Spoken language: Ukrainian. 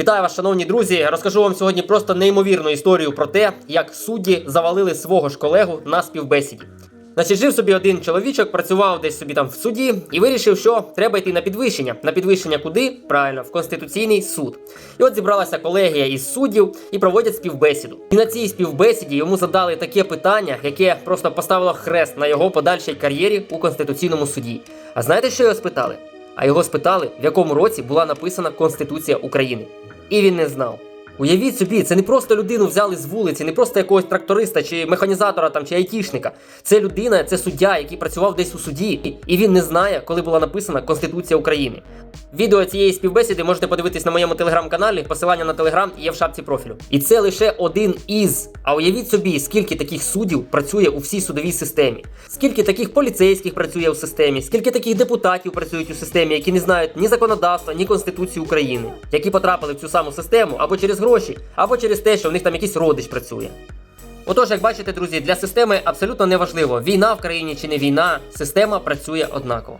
Вітаю вас, шановні друзі. Розкажу вам сьогодні просто неймовірну історію про те, як судді завалили свого ж колегу на співбесіді. Значить, жив собі один чоловічок, працював десь собі там в суді і вирішив, що треба йти на підвищення. На підвищення куди? Правильно, в Конституційний суд. І от зібралася колегія із суддів і проводять співбесіду. І на цій співбесіді йому задали таке питання, яке просто поставило хрест на його подальшій кар'єрі у Конституційному суді. А знаєте, що його спитали? А його спитали, в якому році була написана Конституція України. І він не знав. Уявіть собі, це не просто людину взяли з вулиці, не просто якогось тракториста чи механізатора там чи айтішника. Це людина, це суддя, який працював десь у суді, і він не знає, коли була написана Конституція України. Відео цієї співбесіди можете подивитись на моєму телеграм-каналі. Посилання на телеграм є в шапці профілю. І це лише один із. А уявіть собі, скільки таких суддів працює у всій судовій системі, скільки таких поліцейських працює в системі, скільки таких депутатів працюють у системі, які не знають ні законодавства, ні Конституції України, які потрапили в цю саму систему або через гроші, або через те, що в них там якийсь родич працює. Отож, як бачите, друзі, для системи абсолютно неважливо, війна в країні чи не війна, система працює однаково.